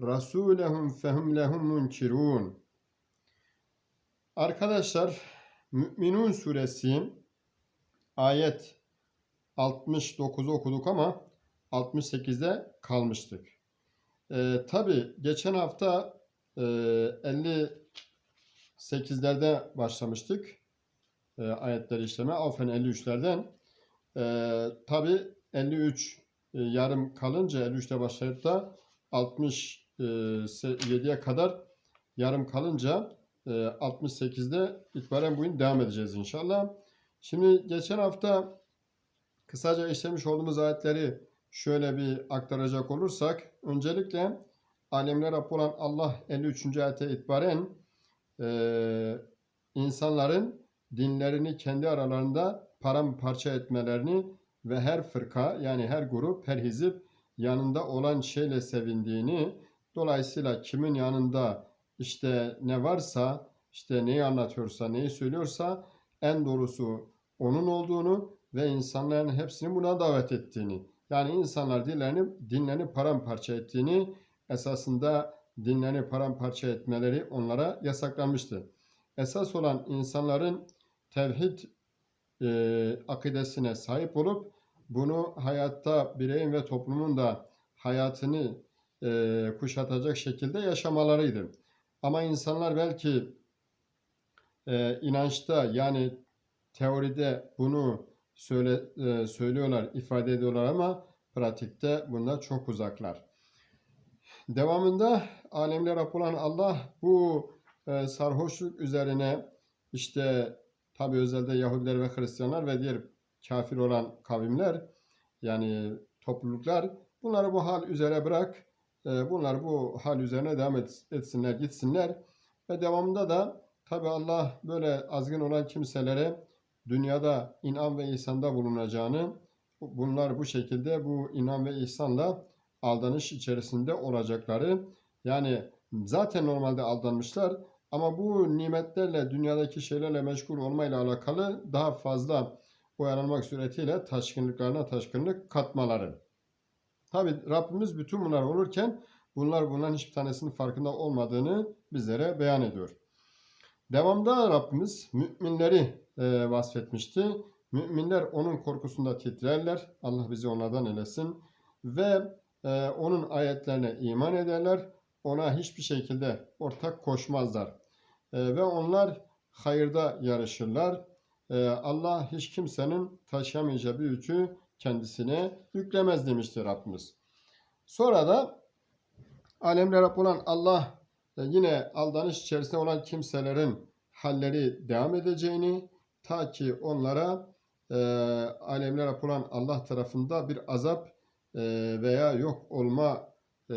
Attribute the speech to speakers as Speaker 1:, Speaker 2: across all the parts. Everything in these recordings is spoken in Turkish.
Speaker 1: Rasulehum fehum lehum munkirun. Arkadaşlar Müminun suresi ayet 69'u okuduk ama 68'de kalmıştık. Ee, Tabi geçen hafta e, 58'lerde başlamıştık e, ayetleri işleme. Afen 53'lerden. E, Tabi 53 e, yarım kalınca 53'te başlayıp da 67'ye kadar yarım kalınca 68'de itibaren bugün devam edeceğiz inşallah. Şimdi geçen hafta kısaca işlemiş olduğumuz ayetleri şöyle bir aktaracak olursak öncelikle alemler Rabbi olan Allah 53. ayete itibaren e, insanların dinlerini kendi aralarında paramparça etmelerini ve her fırka yani her grup her hizip yanında olan şeyle sevindiğini dolayısıyla kimin yanında işte ne varsa işte neyi anlatıyorsa neyi söylüyorsa en doğrusu onun olduğunu ve insanların hepsini buna davet ettiğini yani insanlar dinlerini, dinlerini paramparça ettiğini esasında dinlerini paramparça etmeleri onlara yasaklanmıştı. Esas olan insanların tevhid e, akidesine sahip olup bunu hayatta bireyin ve toplumun da hayatını e, kuşatacak şekilde yaşamalarıydı. Ama insanlar belki e, inançta yani teoride bunu söyle, e, söylüyorlar, ifade ediyorlar ama pratikte bunlar çok uzaklar. Devamında alemler Rab olan Allah bu e, sarhoşluk üzerine işte tabi özelde Yahudiler ve Hristiyanlar ve diğer kafir olan kavimler yani topluluklar bunları bu hal üzere bırak. E, bunlar bu hal üzerine devam etsinler, gitsinler. Ve devamında da tabi Allah böyle azgın olan kimselere dünyada inan ve ihsanda bulunacağını bunlar bu şekilde bu inan ve ihsanla aldanış içerisinde olacakları yani zaten normalde aldanmışlar ama bu nimetlerle dünyadaki şeylerle meşgul olmayla alakalı daha fazla uyanılmak suretiyle taşkınlıklarına taşkınlık katmaları. Tabi Rabbimiz bütün bunlar olurken bunlar bunların hiçbir tanesinin farkında olmadığını bizlere beyan ediyor. Devamda Rabbimiz müminleri e, vasfetmişti. Müminler onun korkusunda titrerler. Allah bizi onlardan elesin. Ve e, onun ayetlerine iman ederler. Ona hiçbir şekilde ortak koşmazlar. E, ve onlar hayırda yarışırlar. E, Allah hiç kimsenin taşıyamayacağı bir yükü kendisine yüklemez demiştir Rabbimiz. Sonra da alemler Rabb olan Allah yine aldanış içerisinde olan kimselerin halleri devam edeceğini ta ki onlara e, alemler Rabb olan Allah tarafında bir azap e, veya yok olma e,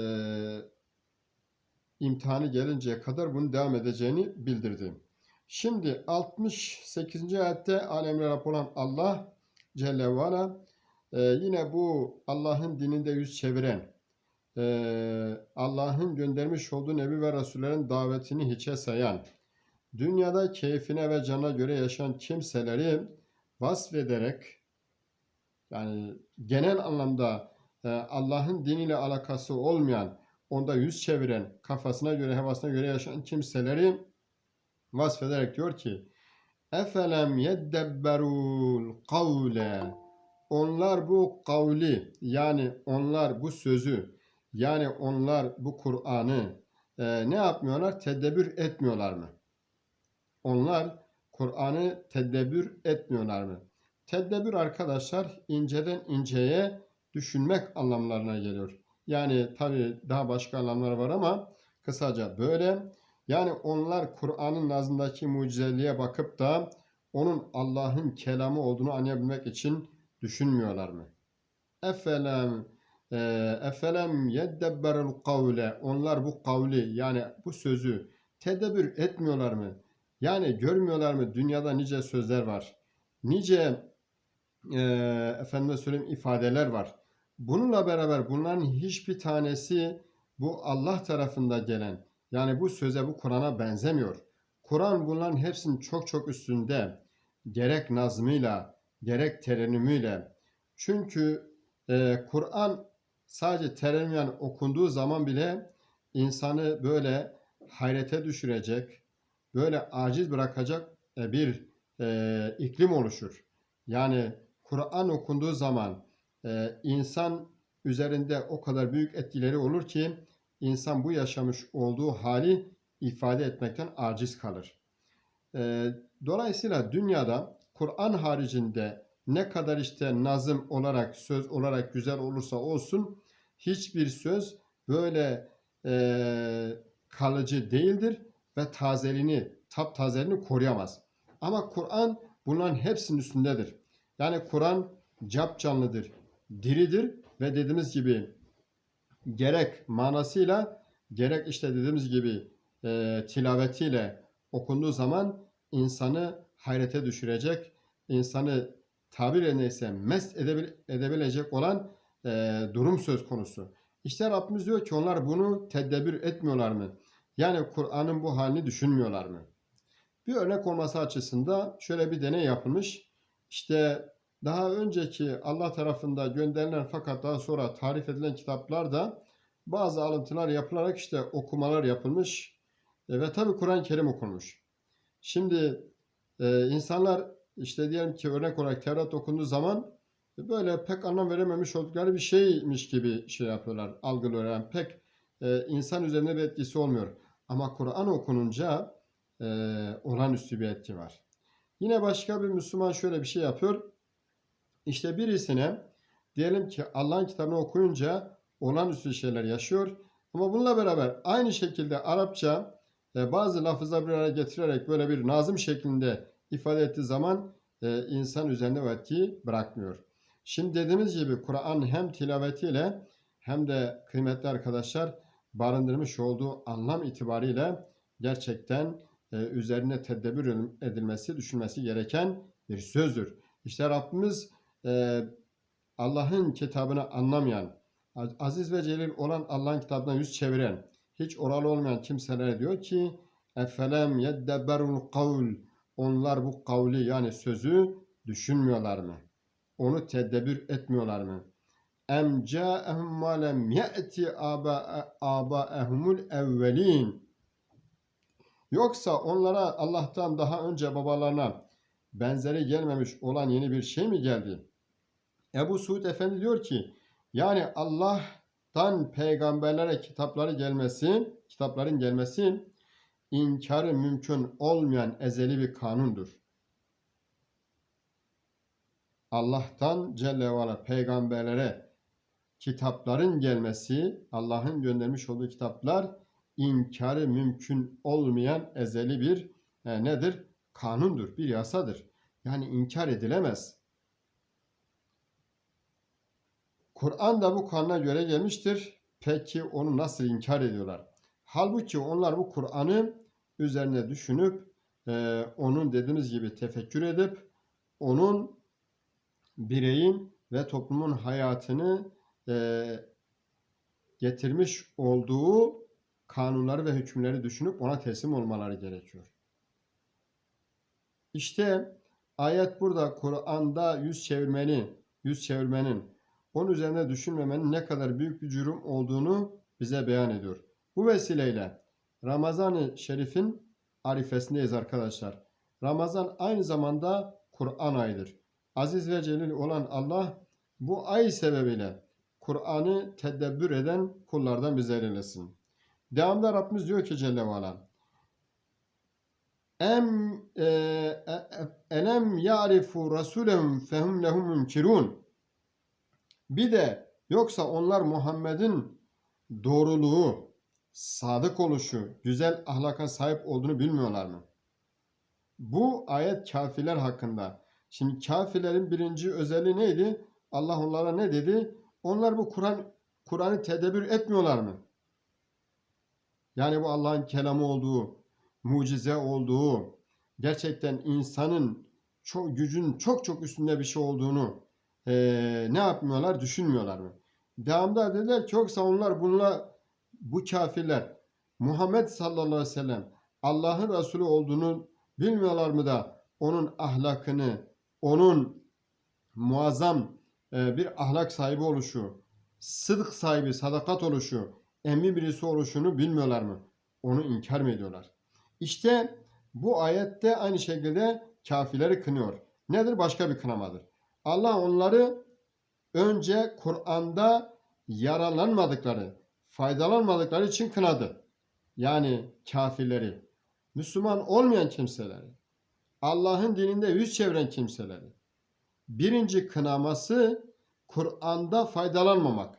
Speaker 1: imtihanı gelinceye kadar bunu devam edeceğini bildirdi. Şimdi 68. ayette alemler Rabb olan Allah Celle ve Ala e, yine bu Allah'ın dininde yüz çeviren e, Allah'ın göndermiş olduğu Nebi ve Resullerin davetini hiçe sayan dünyada keyfine ve cana göre yaşayan kimseleri vasfederek yani genel anlamda e, Allah'ın diniyle alakası olmayan, onda yüz çeviren, kafasına göre, hevasına göre yaşayan kimseleri vasfederek diyor ki Efelem yeddebberul kavle Onlar bu kavli yani onlar bu sözü yani onlar bu Kur'an'ı e, ne yapmıyorlar? Tedebbür etmiyorlar mı? Onlar Kur'an'ı tedebbür etmiyorlar mı? Tedebbür arkadaşlar inceden inceye düşünmek anlamlarına geliyor. Yani tabi daha başka anlamlar var ama kısaca böyle. Yani onlar Kur'an'ın nazındaki mucizeliğe bakıp da onun Allah'ın kelamı olduğunu anlayabilmek için düşünmüyorlar mı? Efelem e, efelem yeddebberul kavle onlar bu kavli yani bu sözü tedebbür etmiyorlar mı? Yani görmüyorlar mı? Dünyada nice sözler var. Nice e, efendime söyleyeyim ifadeler var. Bununla beraber bunların hiçbir tanesi bu Allah tarafında gelen yani bu söze bu Kur'an'a benzemiyor. Kur'an bunların hepsinin çok çok üstünde gerek nazmıyla gerek terenümüyle. Çünkü e, Kur'an sadece terenümen okunduğu zaman bile insanı böyle hayrete düşürecek, böyle aciz bırakacak e, bir e, iklim oluşur. Yani Kur'an okunduğu zaman e, insan üzerinde o kadar büyük etkileri olur ki insan bu yaşamış olduğu hali ifade etmekten aciz kalır. E, dolayısıyla dünyada Kur'an haricinde ne kadar işte nazım olarak, söz olarak güzel olursa olsun hiçbir söz böyle e, kalıcı değildir ve tazeliğini, taptazeliğini koruyamaz. Ama Kur'an bunların hepsinin üstündedir. Yani Kur'an cap canlıdır, diridir ve dediğimiz gibi gerek manasıyla gerek işte dediğimiz gibi e, tilavetiyle okunduğu zaman insanı hayrete düşürecek, insanı tabir neyse mest edebil- edebilecek olan e, durum söz konusu. İşte Rabbimiz diyor ki onlar bunu tedebbür etmiyorlar mı? Yani Kur'an'ın bu halini düşünmüyorlar mı? Bir örnek olması açısından şöyle bir deney yapılmış. İşte daha önceki Allah tarafında gönderilen fakat daha sonra tarif edilen kitaplarda bazı alıntılar yapılarak işte okumalar yapılmış E, ve tabi Kur'an-ı Kerim okunmuş. Şimdi e, insanlar işte diyelim ki örnek olarak Tevrat okunduğu zaman böyle pek anlam verememiş oldukları bir şeymiş gibi şey yapıyorlar, algılıyorlar. Yani pek e, insan üzerinde bir etkisi olmuyor. Ama Kur'an okununca e, olağanüstü bir etki var. Yine başka bir Müslüman şöyle bir şey yapıyor. İşte birisine diyelim ki Allah'ın kitabını okuyunca olağanüstü şeyler yaşıyor. Ama bununla beraber aynı şekilde Arapça e, bazı lafızlar bir araya getirerek böyle bir nazım şeklinde ifade ettiği zaman e, insan üzerinde o bırakmıyor. Şimdi dediğimiz gibi Kur'an hem tilavetiyle hem de kıymetli arkadaşlar barındırmış olduğu anlam itibariyle gerçekten e, üzerine tedebbür edilmesi, düşünmesi gereken bir sözdür. İşte Rabbimiz e, Allah'ın kitabını anlamayan, aziz ve celil olan Allah'ın kitabına yüz çeviren, hiç oralı olmayan kimselere diyor ki efelem yeddebberul kavl onlar bu kavli yani sözü düşünmüyorlar mı? Onu tedebbür etmiyorlar mı? Em ca'ehum ma lem ye'ti abaehumul evvelin Yoksa onlara Allah'tan daha önce babalarına benzeri gelmemiş olan yeni bir şey mi geldi? Ebu Suud Efendi diyor ki yani Allah'tan peygamberlere kitapları gelmesi, kitapların gelmesi inkarı mümkün olmayan ezeli bir kanundur. Allah'tan Celle ve peygamberlere kitapların gelmesi, Allah'ın göndermiş olduğu kitaplar inkarı mümkün olmayan ezeli bir e, nedir? Kanundur, bir yasadır. Yani inkar edilemez. Kur'an da bu kanuna göre gelmiştir. Peki onu nasıl inkar ediyorlar? Halbuki onlar bu Kur'an'ı üzerine düşünüp e, onun dediğimiz gibi tefekkür edip onun bireyin ve toplumun hayatını e, getirmiş olduğu kanunları ve hükümleri düşünüp ona teslim olmaları gerekiyor. İşte ayet burada Kur'an'da yüz çevirmeni, yüz çevirmenin, onun üzerine düşünmemenin ne kadar büyük bir cürüm olduğunu bize beyan ediyor. Bu vesileyle Ramazan-ı Şerif'in arifesindeyiz arkadaşlar. Ramazan aynı zamanda Kur'an ayıdır. Aziz ve celil olan Allah bu ay sebebiyle Kur'an'ı tedebbür eden kullardan bize eylesin. Devamda Rabbimiz diyor ki Celle ve Ala Em e, e, e elem ya'rifu rasulehum fehum lehum münkirun Bir de yoksa onlar Muhammed'in doğruluğu, sadık oluşu, güzel ahlaka sahip olduğunu bilmiyorlar mı? Bu ayet kafirler hakkında. Şimdi kafirlerin birinci özelliği neydi? Allah onlara ne dedi? Onlar bu Kur'an Kur'an'ı tedbir etmiyorlar mı? Yani bu Allah'ın kelamı olduğu, mucize olduğu, gerçekten insanın çok gücün çok çok üstünde bir şey olduğunu eee, ne yapmıyorlar? Düşünmüyorlar mı? Devamda dediler ki yoksa onlar bununla bu kafirler Muhammed sallallahu aleyhi ve sellem Allah'ın Resulü olduğunu bilmiyorlar mı da onun ahlakını, onun muazzam e, bir ahlak sahibi oluşu, sıdk sahibi, sadakat oluşu, emin birisi oluşunu bilmiyorlar mı? Onu inkar mı ediyorlar? İşte bu ayette aynı şekilde kafirleri kınıyor. Nedir? Başka bir kınamadır. Allah onları önce Kur'an'da yararlanmadıkları, faydalanmadıkları için kınadı. Yani kafirleri, Müslüman olmayan kimseleri, Allah'ın dininde yüz çeviren kimseleri. Birinci kınaması Kur'an'da faydalanmamak.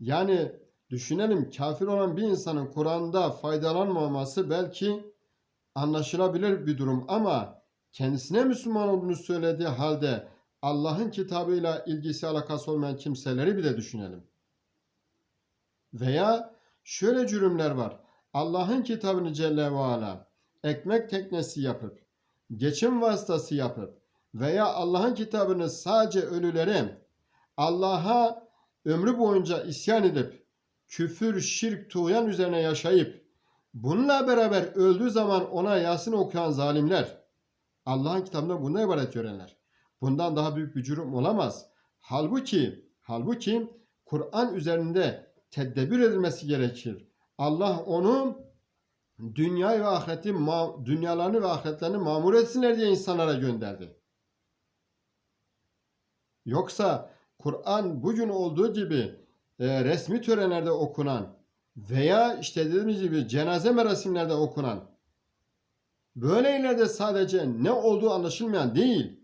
Speaker 1: Yani düşünelim kafir olan bir insanın Kur'an'da faydalanmaması belki anlaşılabilir bir durum ama kendisine Müslüman olduğunu söylediği halde Allah'ın kitabıyla ilgisi alakası olmayan kimseleri bir de düşünelim. Veya şöyle cürümler var. Allah'ın kitabını Celle ve Ala ekmek teknesi yapıp, geçim vasıtası yapıp veya Allah'ın kitabını sadece ölülere Allah'a ömrü boyunca isyan edip küfür, şirk, tuğyan üzerine yaşayıp bununla beraber öldüğü zaman ona Yasin okuyan zalimler Allah'ın kitabında bundan ibaret görenler. Bundan daha büyük bir cürüm olamaz. Halbuki halbuki Kur'an üzerinde tedbir edilmesi gerekir. Allah onu dünya ve ahireti dünyalarını ve ahiretlerini mamur etsinler diye insanlara gönderdi. Yoksa Kur'an bugün olduğu gibi e, resmi törenlerde okunan veya işte dediğimiz gibi cenaze merasimlerde okunan böyleyle de sadece ne olduğu anlaşılmayan değil.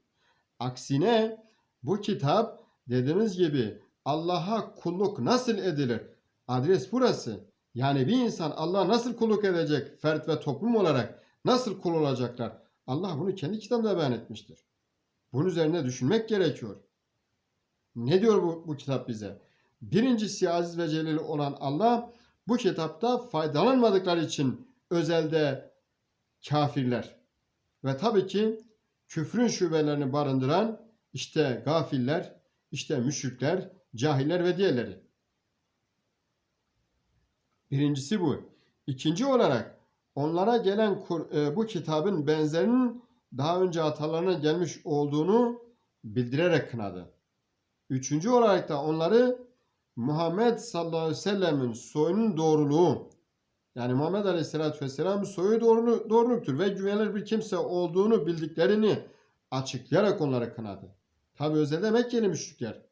Speaker 1: Aksine bu kitap dediğimiz gibi Allah'a kulluk nasıl edilir? Adres burası. Yani bir insan Allah'a nasıl kulluk edecek? Fert ve toplum olarak nasıl kul olacaklar? Allah bunu kendi kitabında beyan etmiştir. Bunun üzerine düşünmek gerekiyor. Ne diyor bu, bu kitap bize? Birincisi aziz ve celil olan Allah bu kitapta faydalanmadıkları için özelde kafirler ve tabii ki küfrün şubelerini barındıran işte gafiller, işte müşrikler, cahiller ve diğerleri. Birincisi bu. İkinci olarak onlara gelen e, bu kitabın benzerinin daha önce atalarına gelmiş olduğunu bildirerek kınadı. Üçüncü olarak da onları Muhammed sallallahu aleyhi ve sellemin soyunun doğruluğu yani Muhammed aleyhissalatü vesselam soyu doğru, doğruluktur ve güvenilir bir kimse olduğunu bildiklerini açıklayarak onları kınadı. Tabi özelde Mekkeli müşrikler.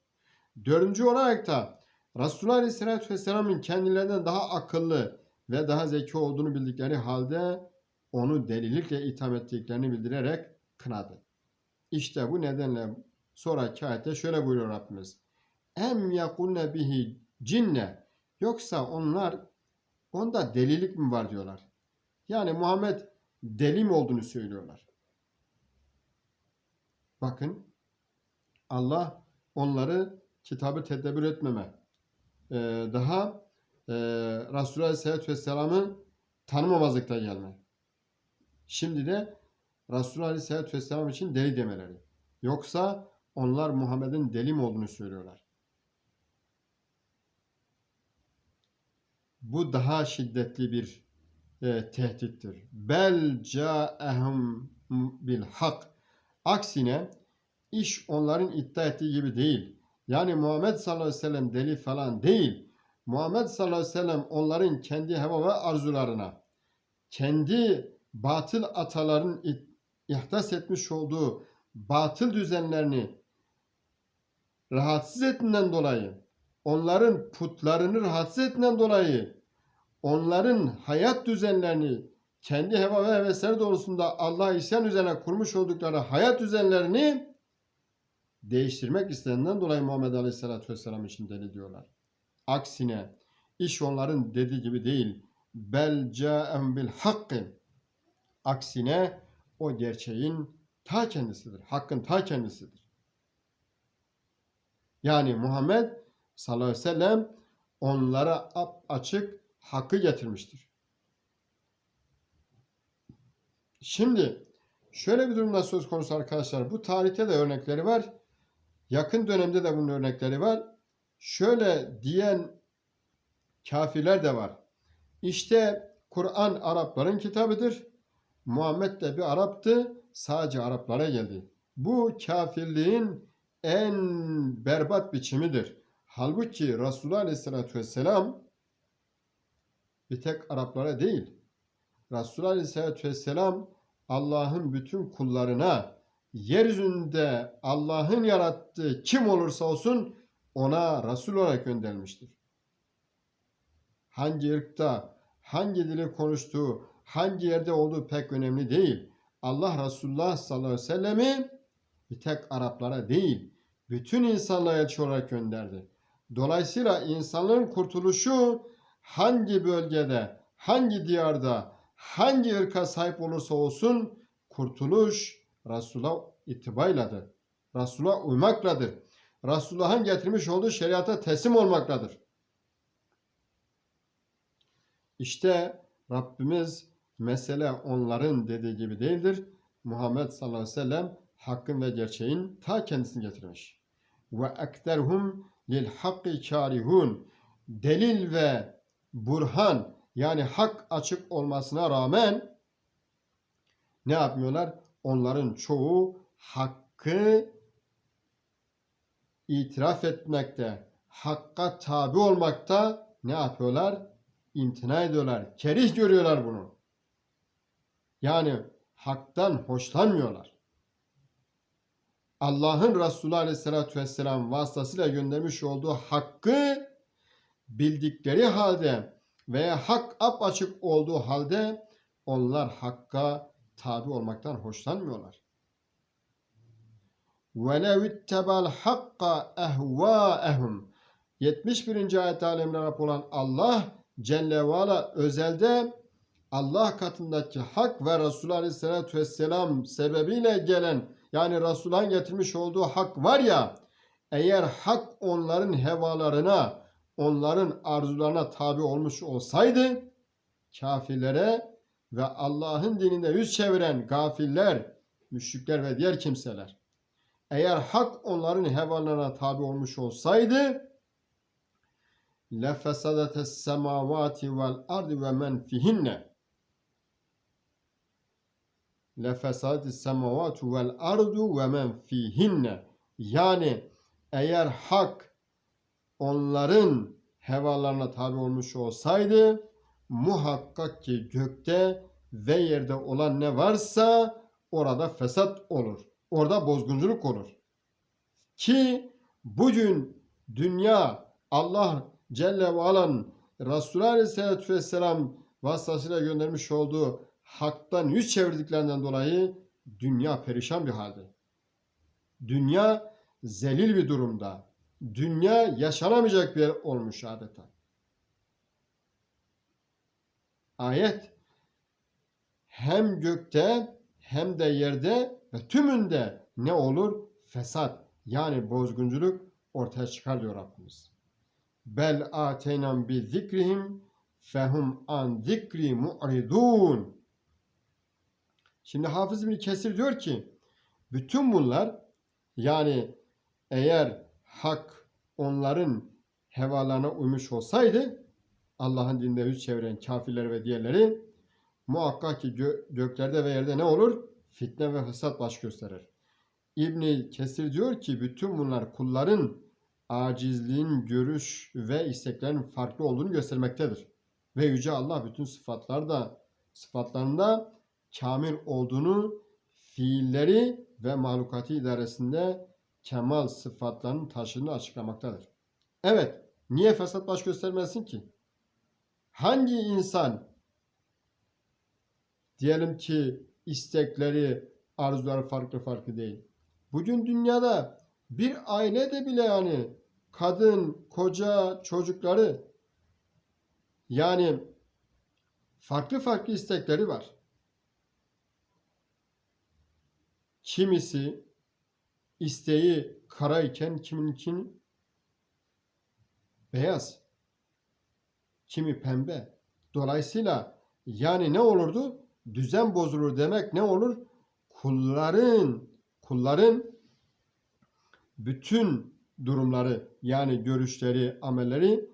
Speaker 1: Dördüncü olarak da Resulullah aleyhissalatü vesselamın kendilerinden daha akıllı ve daha zeki olduğunu bildikleri halde onu delilikle itham ettiklerini bildirerek kınadı. İşte bu nedenle sonraki ayette şöyle buyuruyor Rabbimiz. Em yakunne bihi cinne. Yoksa onlar onda delilik mi var diyorlar. Yani Muhammed deli mi olduğunu söylüyorlar. Bakın Allah onları kitabı tedbir etmeme, e, daha e, Resulullah Aleyhisselatü Vesselam'ı tanımamazlıkta gelme. Şimdi de Resulullah Aleyhisselatü Vesselam için deli demeleri. Yoksa onlar Muhammed'in deli mi olduğunu söylüyorlar. Bu daha şiddetli bir e, tehdittir. Bel ca'ehum bil hak. Aksine iş onların iddia ettiği gibi değil. Yani Muhammed sallallahu aleyhi ve sellem deli falan değil. Muhammed sallallahu aleyhi ve sellem onların kendi heva ve arzularına, kendi batıl ataların ih- ihdas etmiş olduğu batıl düzenlerini rahatsız ettiğinden dolayı, onların putlarını rahatsız ettiğinden dolayı, onların hayat düzenlerini, kendi heva ve hevesleri doğrusunda Allah isyan üzerine kurmuş oldukları hayat düzenlerini değiştirmek istediğinden dolayı Muhammed Aleyhisselatü Vesselam için deli diyorlar. Aksine iş onların dediği gibi değil. Bel ca'em bil hakkın. Aksine o gerçeğin ta kendisidir. Hakkın ta kendisidir. Yani Muhammed sallallahu aleyhi ve sellem onlara açık hakkı getirmiştir. Şimdi şöyle bir durumda söz konusu arkadaşlar. Bu tarihte de örnekleri var. Yakın dönemde de bunun örnekleri var. Şöyle diyen kafirler de var. İşte Kur'an Arapların kitabıdır. Muhammed de bir Arap'tı. Sadece Araplara geldi. Bu kafirliğin en berbat biçimidir. Halbuki Resulullah Aleyhisselatü Vesselam bir tek Araplara değil. Resulullah Aleyhisselatü Vesselam Allah'ın bütün kullarına yeryüzünde Allah'ın yarattığı kim olursa olsun ona Resul olarak gönderilmiştir. Hangi ırkta, hangi dili konuştuğu, hangi yerde olduğu pek önemli değil. Allah Resulullah sallallahu aleyhi ve sellemi bir tek Araplara değil, bütün insanlığa elçi olarak gönderdi. Dolayısıyla insanların kurtuluşu hangi bölgede, hangi diyarda, hangi ırka sahip olursa olsun kurtuluş Resul'a itibayladır. Resul'a uymakladır. Resulullah'ın getirmiş olduğu şeriata teslim olmakladır. İşte Rabbimiz mesele onların dediği gibi değildir. Muhammed sallallahu aleyhi ve sellem hakkın ve gerçeğin ta kendisini getirmiş. Ve ekterhum lil hakkı karihun. Delil ve burhan yani hak açık olmasına rağmen ne yapmıyorlar? Onların çoğu hakkı itiraf etmekte, hakka tabi olmakta ne yapıyorlar? İmtina ediyorlar. Kerih görüyorlar bunu. Yani haktan hoşlanmıyorlar. Allah'ın Resulü Aleyhisselatü Vesselam vasıtasıyla göndermiş olduğu hakkı bildikleri halde veya hak apaçık olduğu halde onlar hakka tabi olmaktan hoşlanmıyorlar. وَلَوْ اتَّبَى الْحَقَّ اَهْوَاءَهُمْ 71. ayet alemine Rab olan Allah Celle ve Ala özelde Allah katındaki hak ve Resulü Aleyhisselatü Vesselam sebebiyle gelen yani Resulullah'ın getirmiş olduğu hak var ya eğer hak onların hevalarına onların arzularına tabi olmuş olsaydı kafirlere ve Allah'ın dininde yüz çeviren gafiller, müşrikler ve diğer kimseler eğer hak onların hevalarına tabi olmuş olsaydı لَفَسَدَتَ السَّمَاوَاتِ وَالْاَرْضِ وَمَنْ فِيهِنَّ لَفَسَدَتِ السَّمَاوَاتُ وَالْاَرْضُ وَمَنْ فِيهِنَّ Yani eğer hak onların hevalarına tabi olmuş olsaydı muhakkak ki gökte ve yerde olan ne varsa orada fesat olur. Orada bozgunculuk olur. Ki bugün dünya Allah Celle ve Alan Resulü Aleyhisselatü Vesselam vasıtasıyla göndermiş olduğu haktan yüz çevirdiklerinden dolayı dünya perişan bir halde. Dünya zelil bir durumda. Dünya yaşanamayacak bir yer olmuş adeta. Ayet hem gökte hem de yerde ve tümünde ne olur? Fesat yani bozgunculuk ortaya çıkar diyor Rabbimiz. Bel ateynam bi zikrihim fehum an zikri mu'ridun. Şimdi Hafız İbni Kesir diyor ki bütün bunlar yani eğer hak onların hevalarına uymuş olsaydı Allah'ın dininde yüz çeviren kafirler ve diğerleri muhakkak ki gö- göklerde ve yerde ne olur? Fitne ve fırsat baş gösterir. İbni Kesir diyor ki bütün bunlar kulların acizliğin görüş ve isteklerin farklı olduğunu göstermektedir. Ve Yüce Allah bütün sıfatlarda sıfatlarında kamil olduğunu fiilleri ve mahlukatı idaresinde kemal sıfatlarının taşını açıklamaktadır. Evet, niye fesat baş göstermesin ki? Hangi insan diyelim ki istekleri, arzuları farklı farklı değil. Bugün dünyada bir ailede bile yani kadın, koca, çocukları yani farklı farklı istekleri var. Kimisi isteği kara iken kiminkinin beyaz, kimi pembe. Dolayısıyla yani ne olurdu? Düzen bozulur demek ne olur? Kulların kulların bütün durumları yani görüşleri, amelleri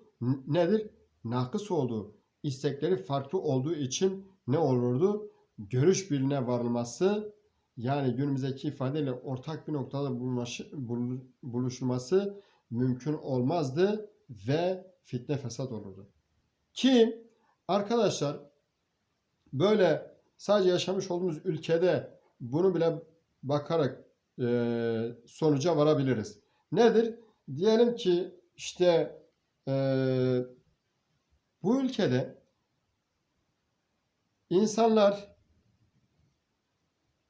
Speaker 1: nedir? Nakıs olduğu, istekleri farklı olduğu için ne olurdu? Görüş birine varılması yani günümüzdeki ifadeyle ortak bir noktada buluşulması mümkün olmazdı ve fitne fesat olurdu. Ki arkadaşlar böyle sadece yaşamış olduğumuz ülkede bunu bile bakarak e, sonuca varabiliriz. Nedir? Diyelim ki işte e, bu ülkede insanlar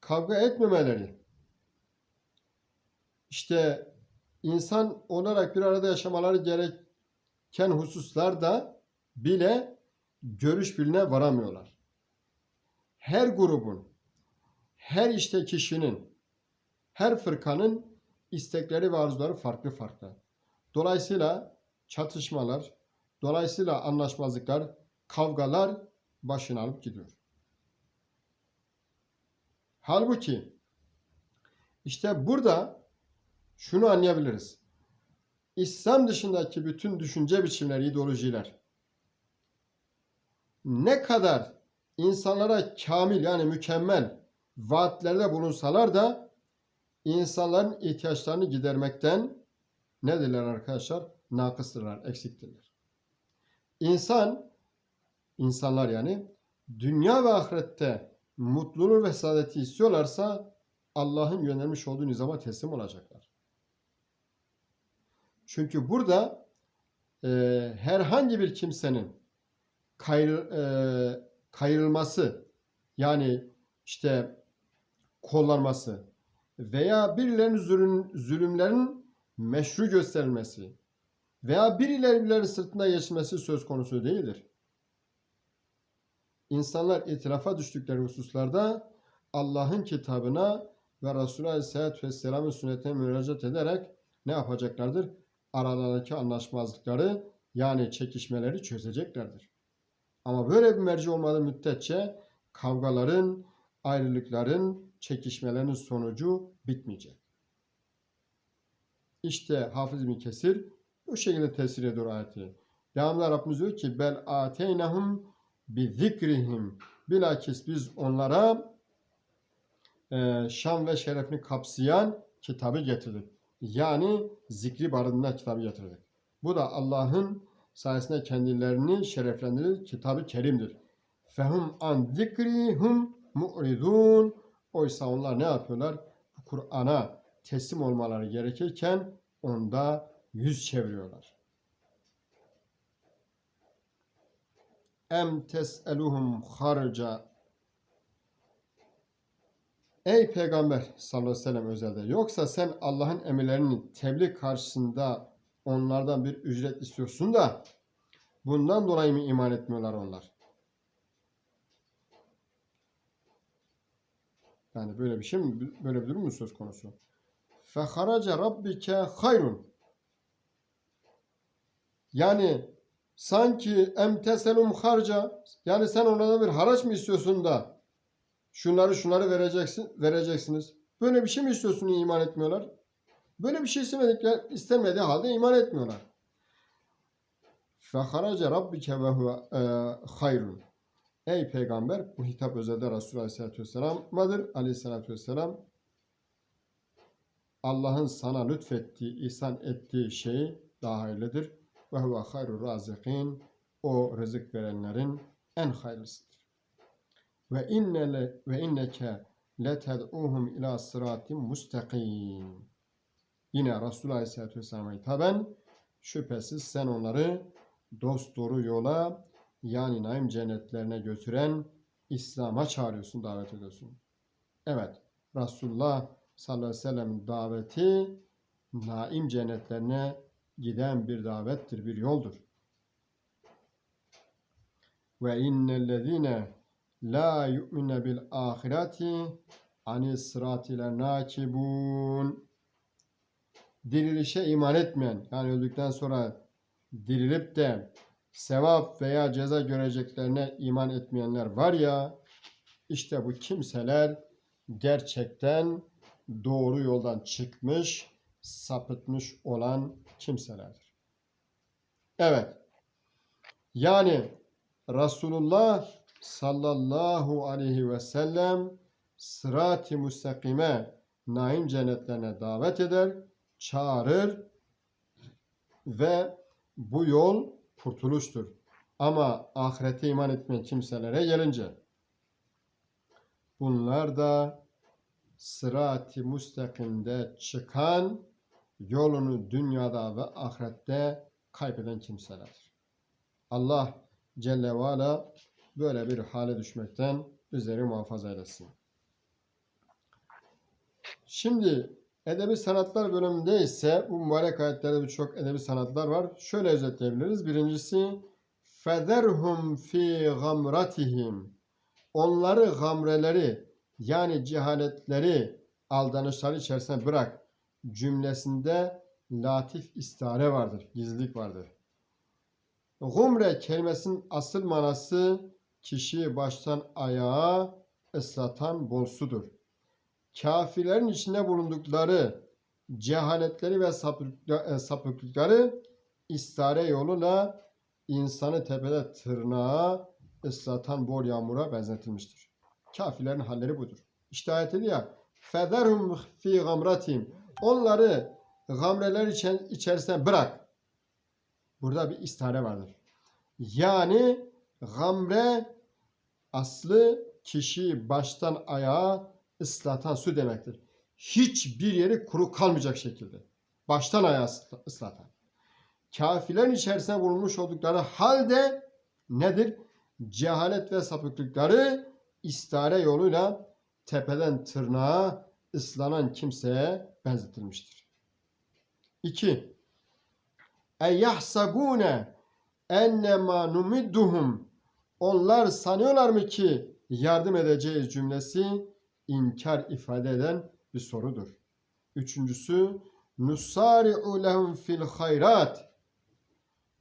Speaker 1: kavga etmemeleri, işte insan olarak bir arada yaşamaları gereken hususlarda bile görüş birliğine varamıyorlar. Her grubun, her işte kişinin, her fırkanın istekleri ve arzuları farklı farklı. Dolayısıyla çatışmalar, dolayısıyla anlaşmazlıklar, kavgalar başını alıp gidiyor. Halbuki işte burada şunu anlayabiliriz. İslam dışındaki bütün düşünce biçimleri, ideolojiler ne kadar insanlara kamil yani mükemmel vaatlerde bulunsalar da insanların ihtiyaçlarını gidermekten nedirler arkadaşlar? Nakıstırlar, eksiktirler. İnsan, insanlar yani dünya ve ahirette mutluluğu ve saadeti istiyorlarsa Allah'ın göndermiş olduğu nizama teslim olacaklar. Çünkü burada e, herhangi bir kimsenin kayır, e, kayırılması yani işte kollanması veya birilerinin zulüm, zulümlerin meşru gösterilmesi veya birilerinin sırtında geçmesi söz konusu değildir. İnsanlar itirafa düştükleri hususlarda Allah'ın kitabına ve Resulü Aleyhisselatü Vesselam'ın sünnetine müracaat ederek ne yapacaklardır? Aralarındaki anlaşmazlıkları yani çekişmeleri çözeceklerdir. Ama böyle bir merci olmadığı müddetçe kavgaların, ayrılıkların, çekişmelerin sonucu bitmeyecek. İşte Hafız bin Kesir bu şekilde tesir ediyor ayeti. Devamlı Rabbimiz diyor ki bel ateynahum bi zikrihim bilakis biz onlara e, şan ve şerefini kapsayan kitabı getirdik. Yani zikri barındıran kitabı getirdik. Bu da Allah'ın sayesinde kendilerini şereflendirir kitabı kerimdir. Fehum an zikrihum mu'ridun. Oysa onlar ne yapıyorlar? Kur'an'a teslim olmaları gerekirken onda yüz çeviriyorlar. Em tes'eluhum harca Ey Peygamber sallallahu aleyhi ve sellem özelde yoksa sen Allah'ın emirlerini tebliğ karşısında onlardan bir ücret istiyorsun da bundan dolayı mı iman etmiyorlar onlar? Yani böyle bir şey mi? Böyle bir durum mu söz konusu? Feharaca rabbike hayrun. Yani sanki emteselum harca yani sen onlardan bir haraç mı istiyorsun da şunları şunları vereceksin vereceksiniz. Böyle bir şey mi istiyorsun iman etmiyorlar? Böyle bir şey istemedikler, istemediği halde iman etmiyorlar. Feharaca rabbike ve e. Ey peygamber bu hitap özelde Resulü Aleyhisselatü Vesselam'adır. Aleyhisselatü Vesselam Allah'ın sana lütfettiği, ihsan ettiği şey daha hayırlıdır. Ve huve hayrur razikin. O rızık verenlerin en hayırlısıdır. Ve inne ve inneke leted'uhum ila sıratin mustakim. Yine Resulullah Aleyhisselatü Vesselam'a hitaben şüphesiz sen onları dost doğru yola yani naim cennetlerine götüren İslam'a çağırıyorsun, davet ediyorsun. Evet, Resulullah sallallahu aleyhi ve sellem'in daveti naim cennetlerine giden bir davettir, bir yoldur. Ve innellezine la yu'mine bil ahireti ani sıratile nakibun dirilişe iman etmeyen yani öldükten sonra dirilip de sevap veya ceza göreceklerine iman etmeyenler var ya, işte bu kimseler gerçekten doğru yoldan çıkmış, sapıtmış olan kimselerdir. Evet. Yani Resulullah sallallahu aleyhi ve sellem sırat-ı müstakime naim cennetlerine davet eder, çağırır ve bu yol kurtuluştur. Ama ahirete iman etmeyen kimselere gelince bunlar da sırat-ı müstakimde çıkan yolunu dünyada ve ahirette kaybeden kimselerdir. Allah Celle ve Ala böyle bir hale düşmekten bizleri muhafaza eylesin. Şimdi edebi sanatlar bölümünde ise bu mübarek ayetlerde birçok edebi sanatlar var. Şöyle özetleyebiliriz. Birincisi federhum fi gamratihim onları gamreleri yani cehaletleri aldanışları içerisine bırak cümlesinde latif istare vardır, gizlilik vardır. Gumre kelimesinin asıl manası kişiyi baştan ayağa ıslatan bol sudur Kafirlerin içinde bulundukları cehaletleri ve sapıklıkla- e, sapıklıkları istare yoluyla insanı tepede tırnağa ıslatan bol yağmura benzetilmiştir. Kafirlerin halleri budur. İşte ayet dedi ya فَذَرْهُمْ فِي غَمْرَتِهِمْ Onları gamreler içen, içerisine bırak. Burada bir istare vardır. Yani gamre aslı kişiyi baştan ayağa ıslatan su demektir. Hiçbir yeri kuru kalmayacak şekilde. Baştan ayağa ısla- ıslatan. Kafirlerin içerisine bulunmuş oldukları halde nedir? Cehalet ve sapıklıkları istare yoluyla tepeden tırnağa ıslanan kimseye benzetilmiştir. 2. Eyyahsabune ennema numidduhum onlar sanıyorlar mı ki yardım edeceğiz cümlesi inkar ifade eden bir sorudur. Üçüncüsü nusari'u lehum fil hayrat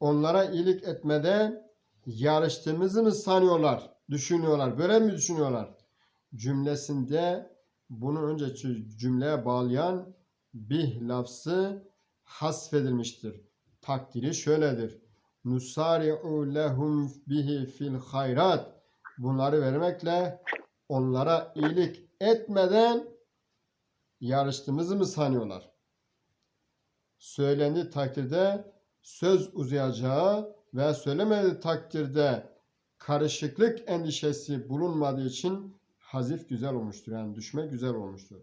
Speaker 1: onlara iyilik etmede yarıştığımızı mı sanıyorlar, düşünüyorlar, böyle mi düşünüyorlar? Cümlesinde bunu önceki cümleye bağlayan bih lafzı hasfedilmiştir. Takdiri şöyledir. Nusari'u lehum bihi fil hayrat. Bunları vermekle onlara iyilik etmeden yarıştığımızı mı sanıyorlar? Söylendiği takdirde söz uzayacağı ve söylemediği takdirde karışıklık endişesi bulunmadığı için hazif güzel olmuştur. Yani düşme güzel olmuştur.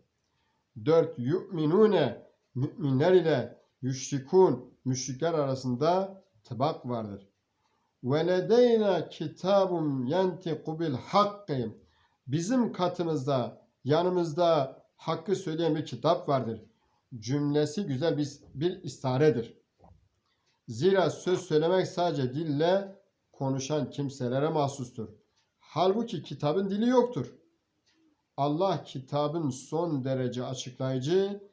Speaker 1: 4. Yu'minune müminler ile yüşrikun müşrikler arasında tıbak vardır. Ve ledeyna kitabun yentiku bil hakkı. Bizim katımızda, yanımızda hakkı söyleyen bir kitap vardır. Cümlesi güzel bir, bir istaredir. Zira söz söylemek sadece dille konuşan kimselere mahsustur. Halbuki kitabın dili yoktur. Allah kitabın son derece açıklayıcı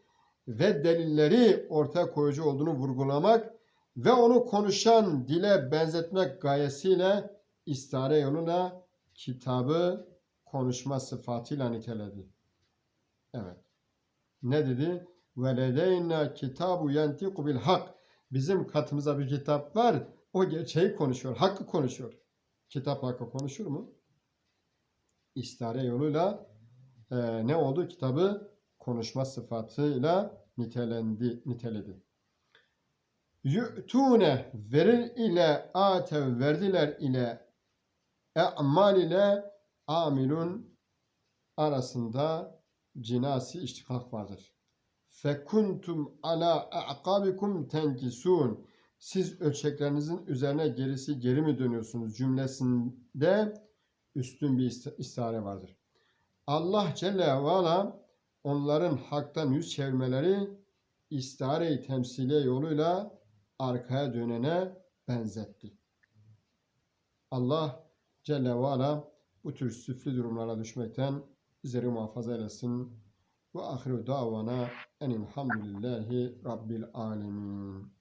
Speaker 1: ve delilleri ortaya koyucu olduğunu vurgulamak ve onu konuşan dile benzetmek gayesiyle istare yoluyla kitabı konuşma sıfatıyla niteledi. Evet. Ne dedi? Ledeyna kitabu yentiku bil hak. Bizim katımıza bir kitap var. O gerçeği konuşuyor. Hakkı konuşuyor. Kitap hakkı konuşur mu? İstare yoluyla e, ne oldu? Kitabı konuşma sıfatıyla nitelendi, niteledi. Yu'tune verir ile atev verdiler ile e'mal ile amilun arasında cinasi iştikak vardır. Fekuntum ala a'kabikum tenkisun. Siz ölçeklerinizin üzerine gerisi geri mi dönüyorsunuz cümlesinde üstün bir ist- istare vardır. Allah Celle ve onların haktan yüz çevirmeleri istare-i temsiliye yoluyla arkaya dönene benzetti. Allah Celle ve Ala bu tür süfli durumlara düşmekten bizleri muhafaza eylesin. Ve ahiru davana enilhamdülillahi rabbil alemin.